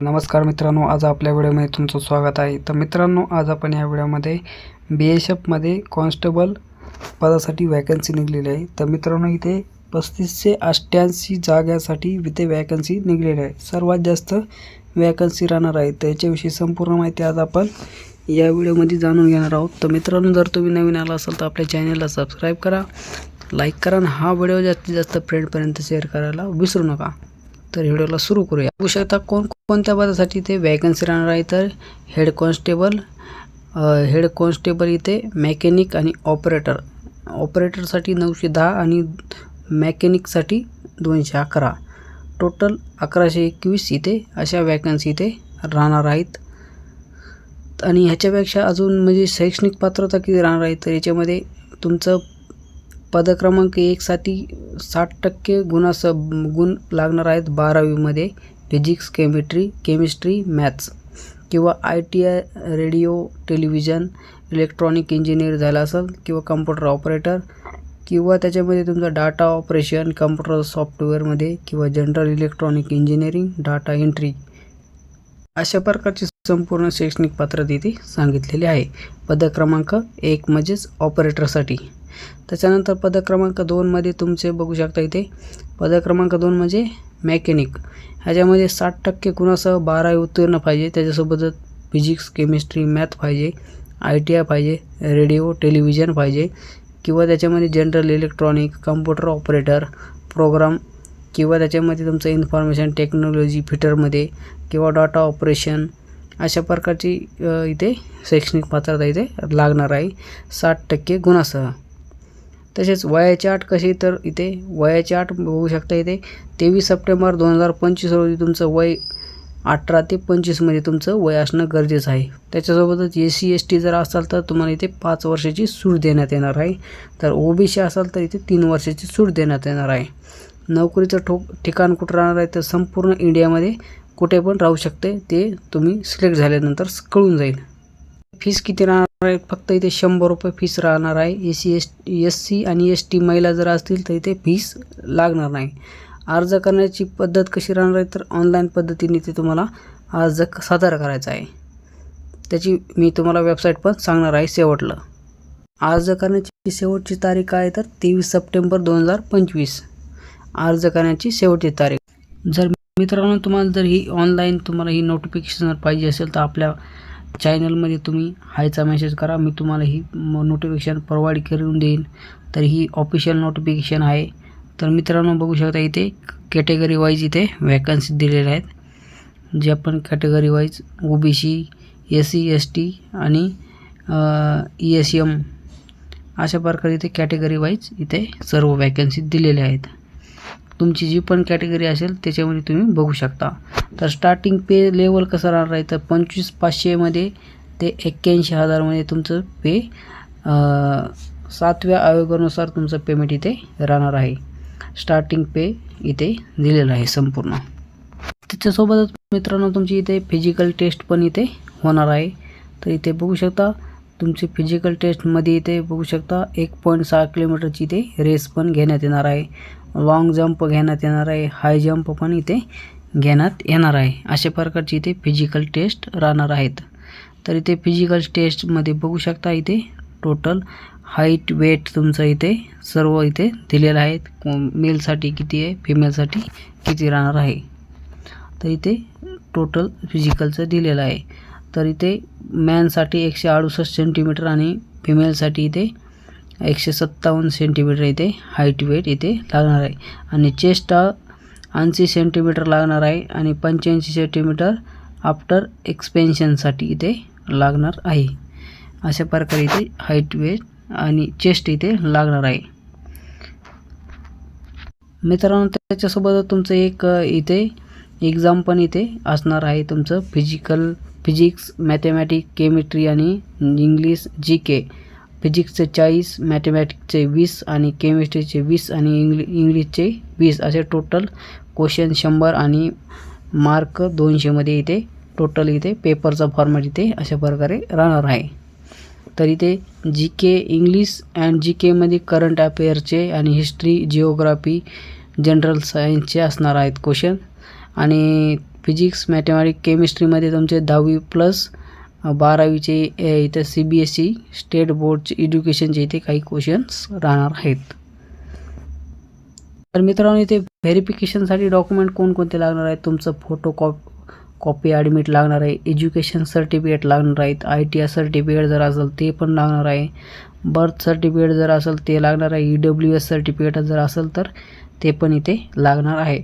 नमस्कार मित्रांनो आज आपल्या व्हिडिओमध्ये तुमचं स्वागत आहे. तर मित्रांनो आज आपण या व्हिडिओमध्ये बी एस एफमध्ये कॉन्स्टेबल पदासाठी वॅकन्सी निघलेली आहे. तर मित्रांनो इथे पस्तीसशे अठ्ठ्याऐंशी जागासाठी इथे वॅकन्सी निघलेली आहे. सर्वात जास्त वॅकन्सी राहणार आहे. त्याच्याविषयी संपूर्ण माहिती आज आपण या व्हिडिओमध्ये जाणून घेणार आहोत. तर मित्रांनो जर तुम्ही नवीन आला असाल तर आपल्या चॅनलला सबस्क्राईब करा लाईक करा आणि हा व्हिडिओ जास्तीत जास्त फ्रेंडपर्यंत शेअर करायला विसरू नका. तर व्हिडिओला सुरू करूया. बघू शकता कोण कोणत्या पदासाठी इथे वॅकन्सी राहणार आहे तर हेड कॉन्स्टेबल हेड कॉन्स्टेबल इथे मेकॅनिक आणि ऑपरेटर ऑपरेटरसाठी नऊशे दहा आणि मेकॅनिकसाठी दोनशे अकरा. टोटल अकराशे एकवीस इथे अशा वॅकन्सी इथे राहणार आहेत. आणि ह्याच्यापेक्षा अजून म्हणजे शैक्षणिक पात्रता किती राहणार आहे तर याच्यामध्ये तुमचं पदक्रमांक एकसाठी साठ टक्के गुणास गुण लागणार आहेत बारावीमध्ये. फिजिक्स केमिट्री केमिस्ट्री मॅथ्स किंवा I T I radio television electronic engineer झाला असेल किंवा कम्प्युटर ऑपरेटर किंवा त्याच्यामध्ये तुमचं डाटा ऑपरेशन कम्प्युटर सॉफ्टवेअरमध्ये किंवा general electronic engineering data entry अशा प्रकारची संपूर्ण शैक्षणिक पात्रता इथे सांगितलेली आहे. पद क्रमांक एक म्हणजेच ऑपरेटरसाठी. त्याच्यानंतर पदक्रमांक दोनमध्ये तुमचे बघू शकता इथे. पद क्रमांक दोन म्हणजे मेकॅनिक. ह्याच्यामध्ये साठ टक्के कुणासह बारावी उत्तीर्ण पाहिजे. त्याच्यासोबतच फिजिक्स केमिस्ट्री मॅथ पाहिजे आय टी आय पाहिजे रेडिओ टेलिव्हिजन पाहिजे किंवा त्याच्यामध्ये general electronic computer operator program किंवा त्याच्यामध्ये तुमचं इन्फॉर्मेशन टेक्नॉलॉजी फिटरमध्ये किंवा डाटा ऑपरेशन अशा प्रकारची इथे शैक्षणिक पात्रता इथे लागणार आहे. साठ टक्के गुणासह. तसेच वयाची आठ कशी तर इथे वयाची आठ बघू शकता इथे. तेवीस सप्टेंबर दोन हजार पंचवीस रोजी तुमचं वय अठरा ते पंचवीसमध्ये तुमचं वय असणं गरजेचं आहे. त्याच्यासोबतच ए सी एस टी जर असाल तर तुम्हाला इथे पाच वर्षाची सूट देण्यात येणार आहे. तर ओ बी सी असाल तर इथे तीन वर्षाची सूट देण्यात येणार आहे. नोकरीचं ठोक ठिकाण कुठं राहणार आहे तर संपूर्ण इंडियामध्ये कुठे पण राहू शकते. ते तुम्ही सिलेक्ट झाल्यानंतर कळून जाईल. फीस किती राहणार आहे? फक्त इथे शंभर रुपये फीस राहणार आहे. A C S S C आणि एस टी महिला जर असतील तर इथे फीस लागणार नाही. अर्ज करण्याची पद्धत कशी राहणार आहे? तर ऑनलाईन पद्धतीने ते तुम्हाला अर्ज क- सादर करायचा आहे. त्याची मी तुम्हाला वेबसाईट पण सांगणार आहे शेवटलं. अर्ज करण्याची शेवटची तारीख काय आहे? तर तेवीस सप्टेंबर दोन हजार पंचवीस. अर्ज करण्याची शेवटची तारीख. जर मित्रांनो तुम्हाला जर ही ऑनलाईन तुम्हाला ही नोटिफिकेशन पाहिजे असेल तर आपल्या चॅनलमध्ये तुम्ही हायचा मेसेज करा मी तुम्हाला ही नोटिफिकेशन प्रोव्हाइड करून देईन. तर ही ऑफिशियल नोटिफिकेशन आहे. तर मित्रांनो बघू शकता इथे कॅटेगरी वाईज इथे वॅकन्सी दिलेल्या आहेत. जे आपण category wise O B C S C S T आणि ई एस एम अशा प्रकारे इथे कॅटेगरी वाईज इथे सर्व वॅकन्सी दिलेल्या आहेत. तुमची जी पण कॅटेगरी असेल त्याच्यामध्ये तुम्ही बघू शकता. तर स्टार्टिंग पे लेवल कसं राहणार आहे? तर पंचवीस पाचशेमध्ये ते एक्क्याऐंशी हजारमध्ये तुमचं पे सातव्या आयोगानुसार तुमचं पेमेंट इथे राहणार आहे. स्टार्टिंग पे इथे दिलेलं आहे संपूर्ण. त्याच्यासोबतच मित्रांनो तुमची इथे फिजिकल टेस्ट पण इथे होणार आहे. तर इथे बघू शकता तुमची फिजिकल टेस्टमध्ये इथे बघू शकता एक पॉईंट सहा किलोमीटरची इथे रेस पण घेण्यात येणार आहे. लाँग जंप घेण्यात येणार आहे हाय जंप पण इथे घेण्यात येणार आहे. अशा प्रकारची इथे फिजिकल टेस्ट राहणार आहेत. तर इथे फिजिकल टेस्टमध्ये बघू शकता इथे टोटल हाईट वेट तुमचं इथे सर्व इथे दिलेलं आहे. मेलसाठी किती आहे फिमेलसाठी किती राहणार आहे? तर इथे टोटल फिजिकलचं दिलेलं आहे. तर इथे मॅनसाठी एकशे अडुसष्ट सेंटीमीटर आणि फिमेलसाठी इथे एकशे सत्तावन्न सेंटीमीटर इथे हाईट वेट इथे लागणार आहे. आणि चेस्ट ऐंशी सेंटीमीटर लागणार आहे. आणि पंच्याऐंशी सेंटीमीटर आफ्टर एक्सपेन्शनसाठी इथे लागणार आहे. अशा प्रकारे इथे हाईट वेट आणि चेस्ट इथे लागणार आहे. मित्रांनो त्याच्यासोबत तुमचं एक इथे एक्झाम पण इथे असणार आहे. तुमचं फिजिकल फिजिक्स मॅथमॅटिक केमिस्ट्री आणि इंग्लिश जी के फिजिक्सचे चाळीस मॅथमॅटिक्सचे वीस आणि केमिस्ट्रीचे वीस आणि इंग्लि इंग्लिशचे वीस असे टोटल क्वेश्चन शंभर आणि मार्क दोनशेमध्ये इथे टोटल इथे पेपरचा फॉर्मॅट इथे अशा प्रकारे राहणार आहे. तर इथे G K English and G केमध्ये करंट अफेअरचे आणि हिस्ट्री जिओग्राफी जनरल सायन्सचे असणार आहेत क्वेश्चन आणि फिजिक्स मॅथमॅटिक केमिस्ट्रीमध्ये तुमचे दहावी प्लस बारावीचे इथं C B S E state बोर्डचे एज्युकेशनचे इथे काही क्वेश्चन्स राहणार आहेत. तर मित्रांनो इथे व्हेरिफिकेशनसाठी डॉक्युमेंट कोणकोणते लागणार आहेत? तुमचं फोटो कॉप कॉपी ॲडमिट लागणार आहे एज्युकेशन सर्टिफिकेट लागणार आहेत आय टी आय सर्टिफिकेट जर असेल ते पण लागणार आहे बर्थ सर्टिफिकेट जर असेल ते लागणार आहे ई डब्ल्यू एस सर्टिफिकेट जर असेल तर ते पण इथे लागणार आहे.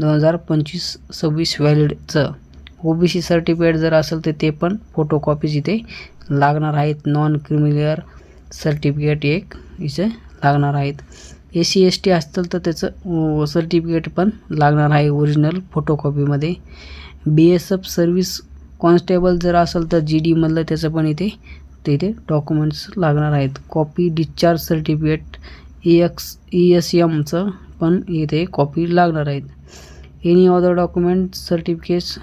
दोन हजार पंचवीस सव्वीस व्हॅलिडचं ओ बी सी सर्टिफिकेट जर असेल तर ते पण फोटोकॉपीज इथे लागणार आहेत. नॉन क्रिमिलियर सर्टिफिकेट एक इथे लागणार आहेत. ए सी एस टी असतील तर त्याचं सर्टिफिकेट पण लागणार आहे original फोटोकॉपीमध्ये B S F service constable जर असेल तर जी डीमधलं त्याचं पण इथे ते इथे डॉक्युमेंट्स लागणार आहेत. Copy discharge certificate E X E S एमचं पण इथे कॉपी लागणार आहेत. एनी अदर डॉक्युमेंट सर्टिफिकेट्स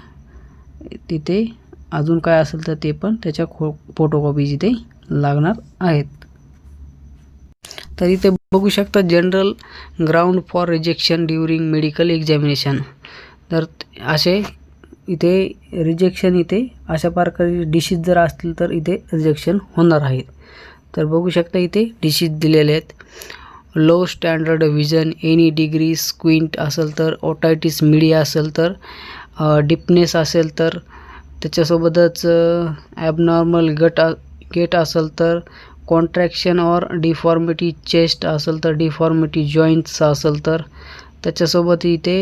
तिथे अजून काय असेल तर ते पण त्याच्या खो फोटोकॉपीज इथे लागणार आहेत. तर इथे बघू शकता general ground for rejection during medical examination तर असे इथे रिजेक्शन इथे अशा प्रकारे डिशीज जर असतील तर इथे रिजेक्शन होणार आहेत तर बघू शकता इथे डिशीज दिलेले आहेत. Low standard vision any degree squint असेल तर ओटायटिस मीडिया असेल तर डिपनेस असेल तर त्याच्यासोबतच ॲबनॉर्मल गट गेट असेल तर कॉन्ट्रॅक्शन ऑर डिफॉर्मिटी चेस्ट असेल तर डिफॉर्मिटी जॉईंट्स असेल तर त्याच्यासोबत इथे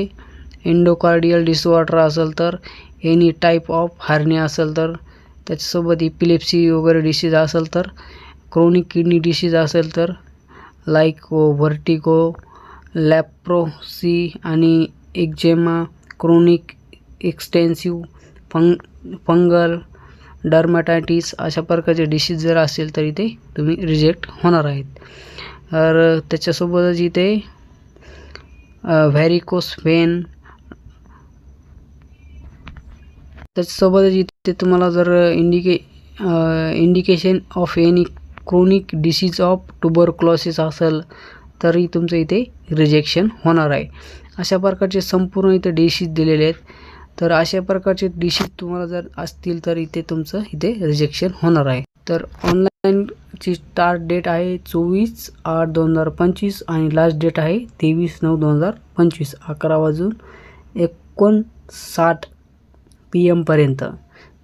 इंडोकार्डियल डिसऑर्डर असेल तर एनी टाईप ऑफ हार्निया असेल तर त्याच्यासोबत इपिलेप्सी वगैरे डिसीज असेल तर क्रोनिक किडनी डिसीज असेल तर लाईक व्हर्टिगो लॅप्रोसी आणि eczema chronic extensive फंग fungal dermatitis अशा प्रकारचे डिशीज जर असेल तर इथे तुम्ही रिजेक्ट होणार आहेत. तर त्याच्यासोबतच इथे व्हॅरिकोस व्हेन त्याच्यासोबतच इथे तुम्हाला जर indica indication of any chronic disease of tuberculosis असेल तरी तुमचं इथे रिजेक्शन होणार आहे. अशा प्रकारचे संपूर्ण इथे डिशीज दिलेले आहेत. तर अशा प्रकारचे डिशेस तुम्हाला जर असतील तर इथे तुमचं इथे रिजेक्शन होणार आहे. तर ऑनलाईनची स्टार्ट डेट आहे चोवीस आठ दोन हजार पंचवीस आणि लास्ट डेट आहे तेवीस नऊ दोन हजार पंचवीस अकरा वाजून एकोणसाठ पी एमपर्यंत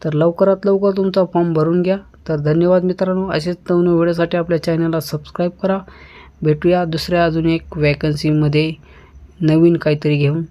तर लवकरात लवकर तुमचा फॉर्म भरून घ्या. तर धन्यवाद मित्रांनो. असेच नवीन व्हिडिओसाठी आपल्या चॅनलला सबस्क्राईब करा. भेटूया दुसऱ्या अजून एक वॅकन्सीमध्ये नवीन काहीतरी घेऊन.